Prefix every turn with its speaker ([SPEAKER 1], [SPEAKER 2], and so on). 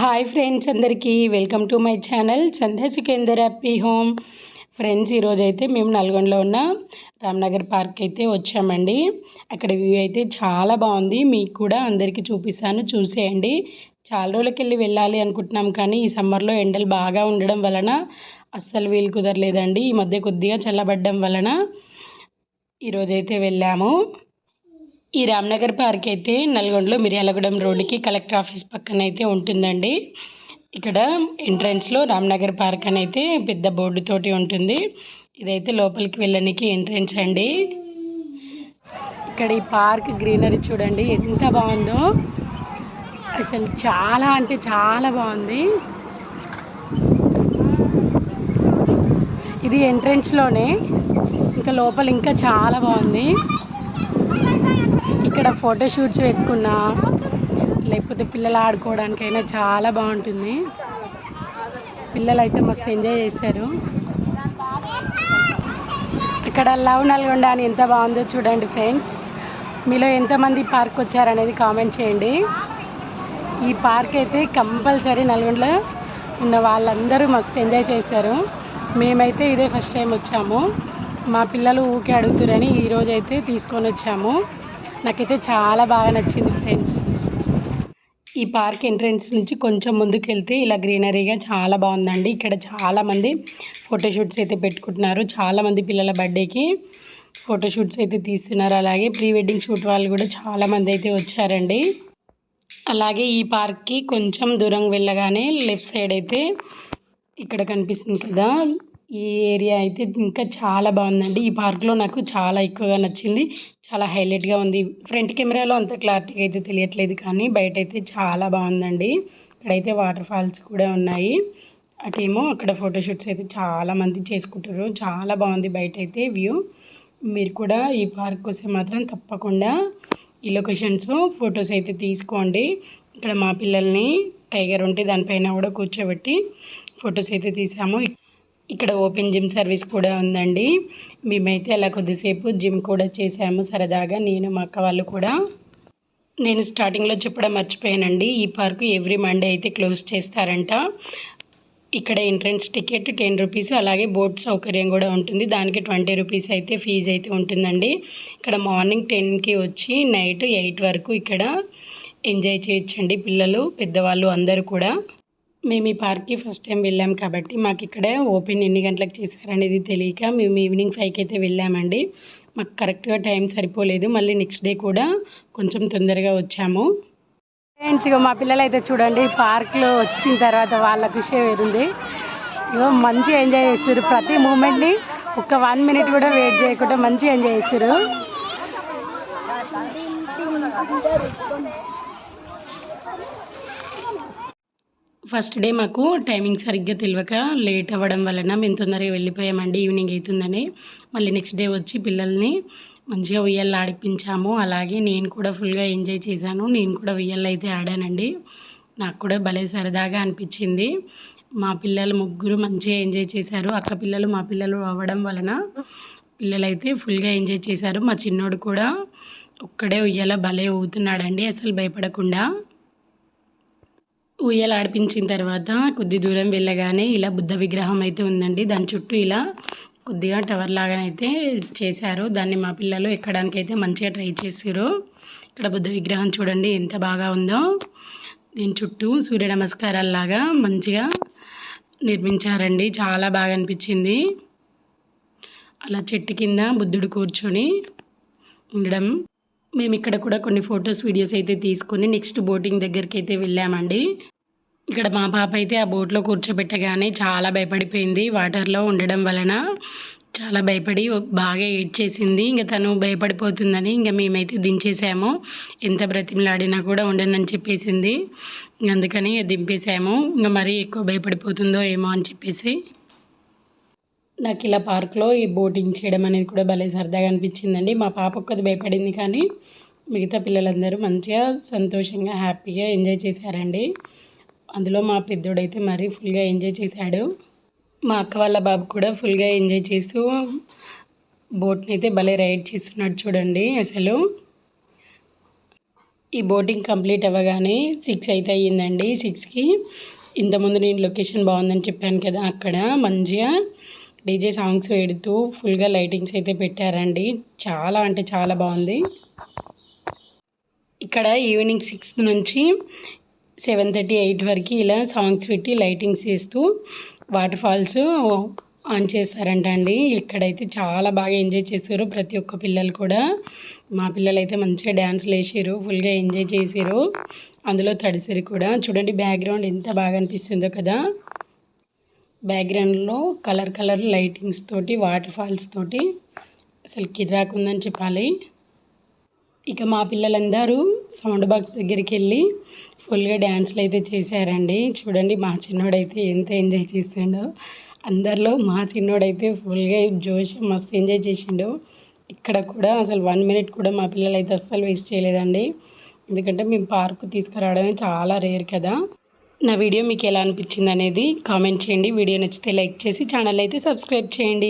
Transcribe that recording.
[SPEAKER 1] Hi friends అందరికీ welcome to my channel Sandhya Sukhender happy home. Friends ఈరోజు అయితే మేము నల్గొండలో ఉన్న రామ్నగర్ పార్క్ అయితే వచ్చామండి. అక్కడ వ్యూ అయితే చాలా బాగుంది. మీకు కూడా అందరికీ చూపిస్తాను చూసేయండి. చాలా రోజులకి వెళ్ళి వెళ్ళాలి అనుకుంటున్నాం కానీ ఈ సమ్మర్లో ఎండలు బాగా ఉండడం వలన అస్సలు వీలు కుదరలేదండి. ఈ మధ్య కొద్దిగా చల్లబడ్డం వలన ఈరోజైతే వెళ్ళాము. ఈ రామ్నగర్ పార్క్ అయితే నల్గొండలో మిర్యాలగూడెం రోడ్డుకి కలెక్టర్ ఆఫీస్ పక్కన అయితే ఉంటుందండి. ఇక్కడ ఎంట్రన్స్లో రామ్నగర్ పార్క్ అని అయితే పెద్ద బోర్డు తోటి ఉంటుంది. ఇదైతే లోపలికి వెళ్ళడానికి ఎంట్రన్స్ అండి. ఇక్కడ ఈ పార్క్ గ్రీనరీ చూడండి ఎంత బాగుందో. అసలు చాలా అంటే చాలా బాగుంది. ఇది ఎంట్రన్స్లోనే ఇంకా లోపల ఇంకా చాలా బాగుంది. ఇక్కడ ఫోటో షూట్స్ పెట్టుకున్నా లేకపోతే పిల్లలు ఆడుకోవడానికైనా చాలా బాగుంటుంది. పిల్లలు అయితే మస్తు ఎంజాయ్ చేశారు. ఇక్కడ లవ్ నల్గొండ అని ఎంత బాగుందో చూడండి ఫ్రెండ్స్. మీలో ఎంతమంది పార్క్ వచ్చారనేది కామెంట్ చేయండి. ఈ పార్క్ అయితే కంపల్సరీ నల్గొండలో ఉన్న వాళ్ళందరూ మస్తు ఎంజాయ్ చేశారు. మేమైతే ఇదే ఫస్ట్ టైం వచ్చాము. మా పిల్లలు ఊకే అడుగుతారని ఈరోజైతే తీసుకొని వచ్చాము. నాకైతే చాలా బాగా నచ్చింది ఫ్రెండ్స్. ఈ పార్క్ ఎంట్రన్స్ నుంచి కొంచెం ముందుకు వెళ్తే ఇలా గ్రీనరీగా చాలా బాగుందండి. ఇక్కడ చాలామంది ఫోటోషూట్స్ అయితే పెట్టుకుంటున్నారు. చాలామంది పిల్లల బర్త్డేకి ఫోటోషూట్స్ అయితే తీస్తున్నారు. అలాగే ప్రీ వెడ్డింగ్ షూట్ వాళ్ళు కూడా చాలామంది అయితే వచ్చారండి. అలాగే ఈ పార్క్కి కొంచెం దూరం వెళ్ళగానే లెఫ్ట్ సైడ్ అయితే ఇక్కడ కనిపిస్తుంది కదా ఈ ఏరియా అయితే ఇంకా చాలా బాగుందండి. ఈ పార్క్లో నాకు చాలా ఎక్కువగా నచ్చింది. చాలా హైలైట్గా ఉంది. ఫ్రంట్ కెమెరాలో అంత క్లారిటీగా అయితే తెలియట్లేదు కానీ బయట అయితే చాలా బాగుందండి. ఇక్కడైతే వాటర్ ఫాల్స్ కూడా ఉన్నాయి. అటేమో అక్కడ ఫోటోషూట్స్ అయితే చాలా మంది చేసుకుంటారు. చాలా బాగుంది బయట అయితే వ్యూ. మీరు కూడా ఈ పార్క్ వస్తే మాత్రం తప్పకుండా ఈ లొకేషన్స్ ఫొటోస్ అయితే తీసుకోండి. ఇక్కడ మా పిల్లల్ని టైగర్ ఉంటే దానిపైన కూడా కూర్చోబెట్టి ఫొటోస్ అయితే తీసాము. ఇక్కడ ఓపెన్ జిమ్ సర్వీస్ కూడా ఉందండి. మేమైతే అలా కొద్దిసేపు జిమ్ కూడా చేసాము సరదాగా నేను మా అక్క వాళ్ళు కూడా. నేను స్టార్టింగ్లో చెప్పడం మర్చిపోయానండి. ఈ పార్కు ఎవ్రీ మండే అయితే క్లోజ్ చేస్తారంట. ఇక్కడ ఎంట్రన్స్ టికెట్ టెన్ రూపీస్ అలాగే బోట్ సౌకర్యం కూడా ఉంటుంది. దానికి ట్వంటీ రూపీస్ అయితే ఫీజు అయితే ఉంటుందండి. ఇక్కడ మార్నింగ్ టెన్కి వచ్చి నైట్ ఎయిట్ వరకు ఇక్కడ ఎంజాయ్ చేయొచ్చండి పిల్లలు పెద్దవాళ్ళు అందరూ కూడా. మేము ఈ పార్క్కి ఫస్ట్ టైం వెళ్ళాం కాబట్టి మాకు ఇక్కడే ఓపెన్ ఎన్ని గంటలకు చేశారనేది తెలియక మేము ఈవినింగ్ ఫైవ్కి అయితే వెళ్ళామండి. మాకు కరెక్ట్గా టైం సరిపోలేదు. మళ్ళీ నెక్స్ట్ డే కూడా కొంచెం తొందరగా వచ్చాము. ఫ్రెండ్స్ ఇగో మా పిల్లలు అయితే చూడండి పార్క్లో వచ్చిన తర్వాత వాళ్ళ ఖుషి వేరుంది. ఇగో మంచిగా ఎంజాయ్ చేస్తారు ప్రతి మూమెంట్ని ఒక వన్ మినిట్ కూడా వెయిట్ చేయకుండా మంచిగా ఎంజాయ్ చేస్తారు ఫస్ట్ డే మాకు టైమింగ్ సరిగ్గా తెలియక లేట్ అవ్వడం వలన మేము తొందరగా వెళ్ళిపోయామండి ఈవినింగ్ అవుతుందని మళ్ళీ నెక్స్ట్ డే వచ్చి పిల్లల్ని మంచిగా ఉయ్యాలు ఆడిపించాము. అలాగే నేను కూడా ఫుల్గా ఎంజాయ్ చేశాను. నేను కూడా ఉయ్యాలు అయితే ఆడానండి. నాకు కూడా భలే సరదాగా అనిపించింది. మా పిల్లలు ముగ్గురు మంచిగా ఎంజాయ్ చేశారు. అక్క పిల్లలు మా పిల్లలు అవ్వడం వలన పిల్లలైతే ఫుల్గా ఎంజాయ్ చేశారు. మా చిన్నోడు కూడా ఒక్కడే ఉయ్యాల భలే ఊగుతున్నాడండి. అసలు భయపడకుండా. ఉయ్యాల ఆడిపించిన తర్వాత కొద్ది దూరం వెళ్ళగానే ఇలా బుద్ధ విగ్రహం అయితే ఉందండి. దాని చుట్టూ ఇలా కొద్దిగా టవర్ లాగానైతే చేశారు. దాన్ని మా పిల్లలు ఎక్కడానికి అయితే మంచిగా ట్రై చేసారు ఇక్కడ బుద్ధ విగ్రహం చూడండి ఎంత బాగా ఉందో. దీని చుట్టూ సూర్య నమస్కారాలలాగా మంచిగా నిర్మించారండి. చాలా బాగా అనిపించింది. అలా చెట్టు కింద బుద్ధుడు కూర్చొని ఉండడం మేము ఇక్కడ కూడా కొన్ని ఫొటోస్ వీడియోస్ అయితే తీసుకొని నెక్స్ట్ బోటింగ్ దగ్గరికి అయితే వెళ్ళామండి. ఇక్కడ మా పాప అయితే ఆ బోట్లో కూర్చోబెట్టగానే చాలా భయపడిపోయింది. వాటర్లో ఉండడం వలన చాలా భయపడి బాగా ఏడ్చేసింది ఇంకా తను భయపడిపోతుందని ఇంకా మేమైతే దించేసాము. ఎంత బ్రతిమలాడినా కూడా ఉండనని చెప్పేసింది. అందుకని దింపేసాము. ఇంకా మరీ ఎక్కువ భయపడిపోతుందో ఏమో అని చెప్పేసి నాకు ఇలా పార్క్లో ఈ బోటింగ్ చేయడం అనేది కూడా భలే సరదాగా అనిపించిందండి. మా పాప ఒక్కది భయపడింది కానీ మిగతా పిల్లలందరూ మంచిగా సంతోషంగా హ్యాపీగా ఎంజాయ్ చేశారండి. అందులో మా పెద్దోడైతే మరీ ఫుల్గా ఎంజాయ్ చేశాడు. మా అక్క వాళ్ళ బాబు కూడా ఫుల్గా ఎంజాయ్ చేస్తూ బోట్ని అయితే భలే రైడ్ చేస్తున్నాడు చూడండి అసలు. ఈ బోటింగ్ కంప్లీట్ అవ్వగానే సిక్స్ అయితే అయ్యిందండి. సిక్స్కి ఇంతకుముందు నేను లొకేషన్ బాగుందని చెప్పాను కదా అక్కడ మంచిగా డీజే సాంగ్స్ పెడుతూ ఫుల్గా లైటింగ్స్ అయితే పెట్టారండి. చాలా అంటే చాలా బాగుంది. ఇక్కడ ఈవినింగ్ సిక్స్ నుంచి సెవెన్ థర్టీ ఎయిట్ వరకు ఇలా సాంగ్స్ పెట్టి లైటింగ్స్ వేస్తూ వాటర్ ఫాల్స్ ఆన్ చేస్తారంట అండి ఇక్కడైతే చాలా బాగా ఎంజాయ్ చేశారు ప్రతి ఒక్క పిల్లలు కూడా. మా పిల్లలు అయితే మంచిగా డ్యాన్స్లు వేసారు ఫుల్గా ఎంజాయ్ చేసారు అందులో తడిసిరి కూడా. చూడండి బ్యాక్గ్రౌండ్ ఎంత బాగా అనిపిస్తుందో కదా. బ్యాక్గ్రౌండ్లో కలర్ కలర్ లైటింగ్స్ తోటి వాటర్ ఫాల్స్ తోటి అసలు కిరాక్ ఉందని చెప్పాలి. ఇక మా పిల్లలందరూ సౌండ్ బాక్స్ దగ్గరికి వెళ్ళి ఫుల్గా డ్యాన్స్లు అయితే చేశారండి. చూడండి మా చిన్నోడైతే ఎంత ఎంజాయ్ చేసిండో. అందరిలో మా చిన్నోడైతే ఫుల్గా జోష్ మస్తు ఎంజాయ్ చేసిండు. ఇక్కడ కూడా అసలు వన్ మినిట్ కూడా మా పిల్లలు అయితే అస్సలు వేస్ట్ చేయలేదండి. ఎందుకంటే మేము పార్కు తీసుకురావడమే చాలా రేర్ కదా. నా వీడియో మీకు ఎలా అనిపించింది అనేది కామెంట్ చేయండి. వీడియో నచ్చితే లైక్ చేసి ఛానల్ అయితే సబ్స్క్రైబ్ చేయండి.